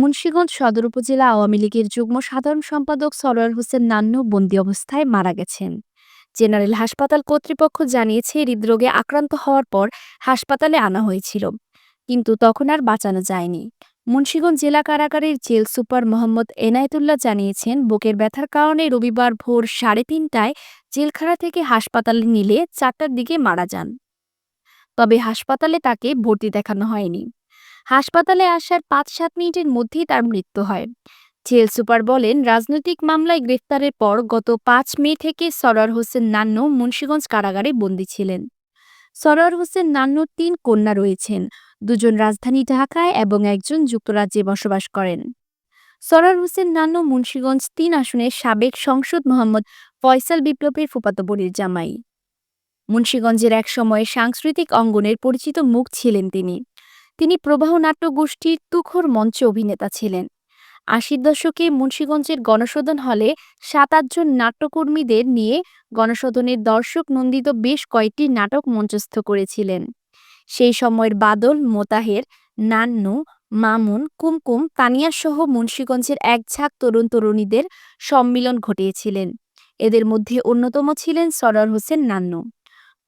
মুন্সিগঞ্জ সদর উপজেলা আওয়ামী লীগের যুগ্ম সাধারণ সম্পাদক সরোয়ার হোসেন নান্নু বন্দি অবস্থায় মারা গেছেন। জেনারেল হাসপাতাল কর্তৃপক্ষ জানিয়েছে, হৃদরোগে আক্রান্ত হওয়ার পর হাসপাতালে আনা হয়েছিল, কিন্তু তখন আর বাঁচানো যায়নি। মুন্সিগঞ্জ জেলা কারাগারের জেল সুপার মোহাম্মদ এনায়েতুল্লাহ জানিয়েছেন, বুকের ব্যথার কারণে রবিবার ভোর সাড়ে তিনটায় জেলখানা থেকে হাসপাতালে নিলে চারটার দিকে মারা যান। তবে হাসপাতালে তাকে ভর্তি দেখানো হয়নি। হাসপাতালে আসার পাঁচ সাত মিনিটের মধ্যেই তার মৃত্যু হয়। জেল সুপার বলেন, রাজনৈতিক মামলায় গ্রেফতারের পর গত পাঁচ মে থেকে সরোয়ার হোসেন নান্নু মুন্সীগঞ্জ কারাগারে বন্দী ছিলেন। সরোয়ার হোসেন নান্নুর তিন কন্যা রয়েছেন, দুজন রাজধানী ঢাকায় এবং একজন যুক্তরাজ্যে বসবাস করেন। সরোয়ার হোসেন নান্নু মুন্সিগঞ্জ তিন আসনের সাবেক সংসদ মোহাম্মদ ফয়সাল বিপ্লবের ফুপাতো বোনের জামাই। মুন্সিগঞ্জের এক সময়ে সাংস্কৃতিক অঙ্গনের পরিচিত মুখ ছিলেন তিনি। তিনি প্রবাহ নাট্য গোষ্ঠীর তুখর মঞ্চ অভিনেতা ছিলেন। আশির দশকে মুন্সিগঞ্জের গণশোধন হলে সাত আটজন নাট্যকর্মীদের নিয়ে গণশোধনের দর্শক নন্দিত বেশ কয়েকটি নাটক মঞ্চস্থ করেছিলেন। সেই সময়ের বাদল, মোতাহের, নান্নু, মামুন, কুমকুম তানিয়া সহ মুন্সিগঞ্জের এক ঝাঁক তরুণ তরুণীদের সম্মিলন ঘটিয়েছিলেন। এদের মধ্যে অন্যতম ছিলেন সরার হোসেন নান্নু।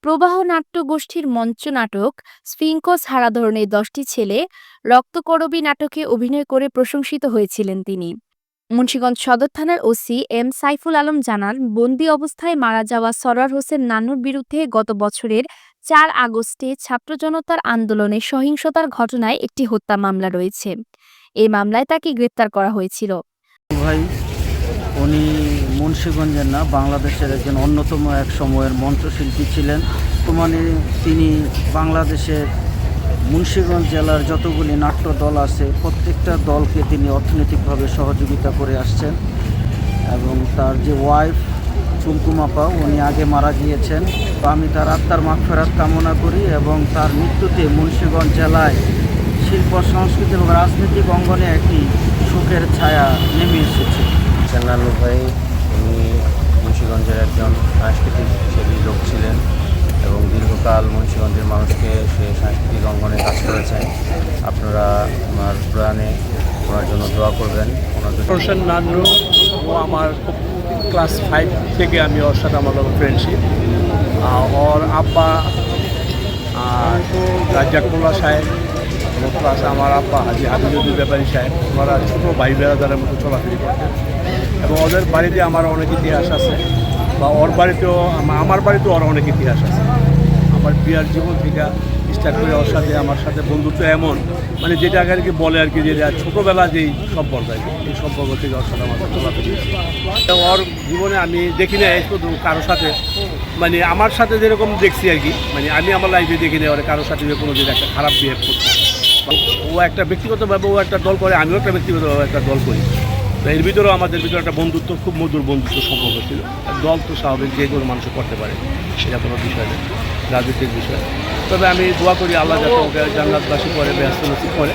প্রবাহ নাট্য গোষ্ঠীর মঞ্চ নাটক স্ফিঙ্কস হারা ধরনের দশটি ছেলে রক্তকরবী নাটকে অভিনয় করে প্রশংসিত হয়েছিলেন তিনি। মুন্সীগঞ্জ সদর থানার ওসি এম সাইফুল আলম জানান, বন্দি অবস্থায় মারা যাওয়া সরার হোসেন নান্নুর বিরুদ্ধে গত বছরের চার আগস্টে ছাত্র জনতার আন্দোলনে সহিংসতার ঘটনায় একটি হত্যা মামলা রয়েছে। এই মামলায় তাকে গ্রেপ্তার করা হয়েছিল। ভাই, উনি মুন্সীগঞ্জের না, বাংলাদেশের একজন অন্যতম এক সময়ের মঞ্চশিল্পী ছিলেন। বর্তমানে তিনি বাংলাদেশের মুন্সীগঞ্জ জেলার যতগুলি নাট্য দল আছে, প্রত্যেকটা দলকে তিনি অর্থনৈতিকভাবে সহযোগিতা করে আসছেন এবং তার যে ওয়াইফ কুমকুমাপা উনি আগে মারা গিয়েছেন। তো আমি তার আত্মার মাগফেরাত কামনা করি এবং তার মৃত্যুতে মুন্সীগঞ্জ জেলায় শিল্প, সংস্কৃতি এবং রাজনৈতিক অঙ্গনে একটি সুখের ছায়া নেমে এসেছে। নানু ভাই উনি মুন্সিগঞ্জের একজন সাংস্কৃতিক সেবী লোক ছিলেন এবং দীর্ঘকাল মুন্সিগঞ্জের মানুষকে সে সাংস্কৃতিক অঙ্গনে কাজ করেছেন। আপনারা আমার প্রয়াণে ওনার জন্য দোয়া করবেন। জন্য নান্নু ও আমার ক্লাস ফাইভ থেকে আমি ওর সাথে আমার ফ্রেন্ডশিপ ওর আব্বা রাজ্জাকুল্লা সাহেব এবং প্লাস আমার আব্বা হাজি হাবিজুদ্দিন ব্যাপারী সাহেব। ওনারা ছোটো ভাই বেড়াদারের মতো চলাফেরি করতেন এবং ওদের বাড়িতে আমার অনেক ইতিহাস আছে। বা ওর বাড়িতেও আমার বাড়িতেও ওর অনেক ইতিহাস আছে। আমার বিয়ার জীবন থেকে স্টার্ট করে ওর সাথে, আমার সাথে বন্ধুত্ব এমন মানে যেটা আগে আর কি বলে আর কি, যে যা ছোটোবেলা যেই সম্পর্ক আর কি এই সম্পর্ক থেকে ওর সাথে আমার চলাফেরি ওর জীবনে আমি দেখি না শুধু কারোর সাথে। মানে আমার সাথে যেরকম দেখছি আর কি মানে আমি আমার লাইফে দেখি না ওর কারোর সাথে যে কোনো দিন একটা খারাপ বিহেভ করছে। ও একটা ব্যক্তিগতভাবে ও একটা দল করে, আমিও একটা ব্যক্তিগতভাবে একটা দল করি। তো এর ভিতরেও আমাদের ভিতরে একটা বন্ধুত্ব, খুব মধুর বন্ধুত্ব সম্পর্ক ছিল দল তো স্বাভাবিক যে কোনো মানুষ করতে পারে, সেটা কোনো বিষয় নেই রাজনীতির বিষয় তবে আমি দোয়া করি আল্লাহ যাতে ওকে জান্নাতবাসী করে ব্যস্ত নসিব করে।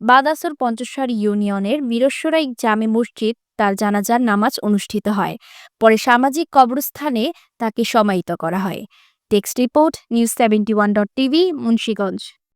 বাদাসর পঞ্চস্বর ইউনিয়নের বীরস্বরাই জামে মসজিদ, তার জানাজার নামাজ অনুষ্ঠিত হয়। পরে সামাজিক কবরস্থানে তাকে সমাহিত করা হয়। Text report, news seventy one dot TV, Munshiganj.